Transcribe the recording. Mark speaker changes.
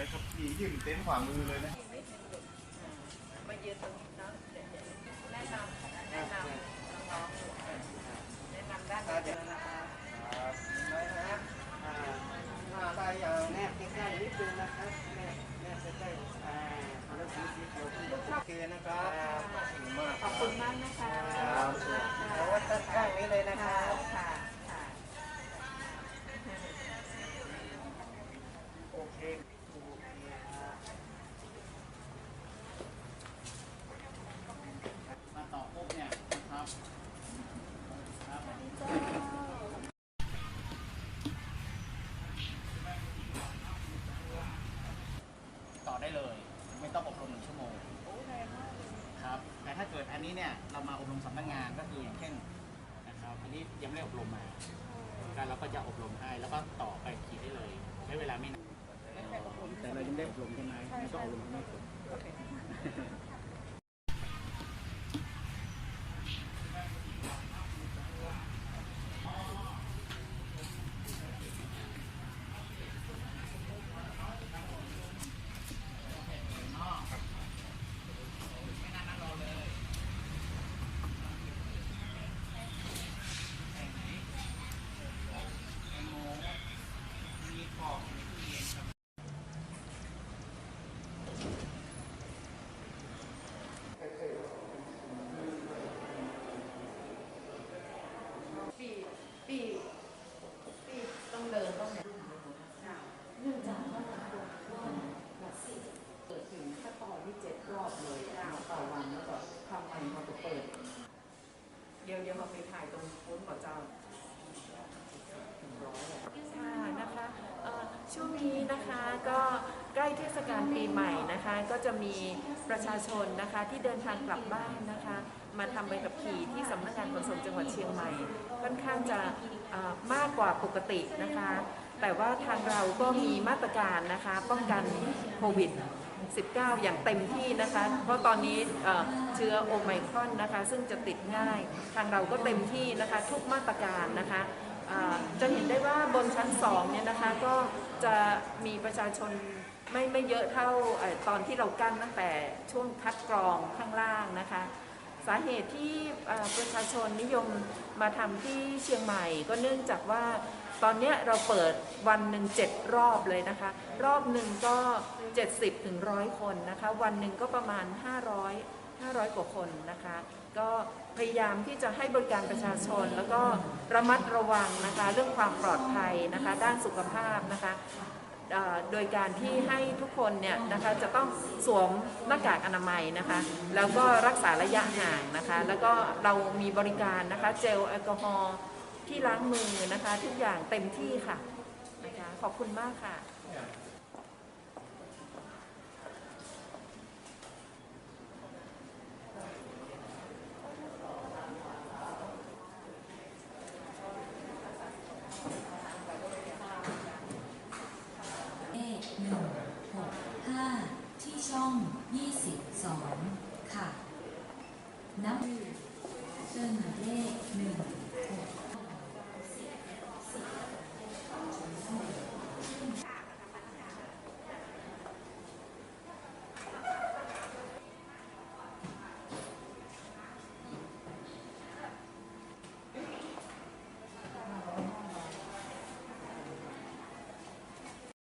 Speaker 1: ไปขับขี่ยืมเต็นท์ขวา
Speaker 2: มือ
Speaker 1: เลยนะ
Speaker 3: มายืนตรงนี้ นนี้เนี่ยเรามาอบรมสำนักงานก็คืออย่างเช่นนะครับอันนี้ยังไม่ได้อบรมมาการเราก็จะอบรมให้แล้วก็ต่อไปขี่ได้เลย ใช้เวลาไม่นานแต่เรายังไม่ได้อบรมใช่ไหมไม่ต้องอบรมไม่ผล
Speaker 2: ปีปีปีต้องเดินต้องเดินเนื่งจากว่าบัตรสิเปิดถึงขั้นตอนที่เจ็ดรอบเลยต่อวันแล้วก็ทำใหม่มาจะเปิด เดี๋ยวเดี๋ยวเราไปถ่ายตรงฟุ้นก่อนเจ้าค่ะนะคะช่วงนี้นะคะก็ ใกล้เทศกาลปีใหม่นะคะ ก็จะมีประชาชนนะคะที่เดินทางกลับบ้านนะคะ มาทำใบขับขี่ที่สำนักงานขนส่งจังหวัดเชียงใหม่ ค่อนข้างจะมากกว่าปกตินะคะ แต่ว่าทางเราก็มีมาตรการนะคะป้องกันโควิด 19 อย่างเต็มที่นะคะ เพราะตอนนี้เชื้อโอไมครอนนะคะ ซึ่งจะติดง่าย ทางเราก็เต็มที่นะคะทุกมาตรการนะคะ จะเห็นได้ว่าบนชั้น2เนี่ยนะคะก็จะมีประชาชนไม่ไม่เยอะเท่าอตอนที่เรากั้นตั้งแต่ช่วงคัดกรองข้างล่างนะคะ สาเหตุที่ประชาชนนิยมมาทำที่เชียงใหม่ ก็เนื่องจากว่าตอนนี้เราเปิดวันหนึ่งเจ็ดรอบเลยนะคะ รอบหนึ่งก็ 70ถึงร้อยคนนะคะ วันหนึ่งก็ประมาณ 500 500 กว่าคนนะคะ ก็พยายามที่จะให้บริการประชาชน แล้วก็ระมัดระวังนะคะเรื่องความปลอดภัยนะคะด้านสุขภาพนะคะโดยการที่ให้ทุกคนเนี่ยนะคะจะต้องสวมหน้ากากอนามัยนะคะ แล้วก็รักษาระยะห่างนะคะ แล้วก็เรามีบริการนะคะเจลแอลกอฮอล์ที่ล้างมือนะคะ ทุกอย่างเต็มที่ค่ะนะคะขอบคุณมากค่ะ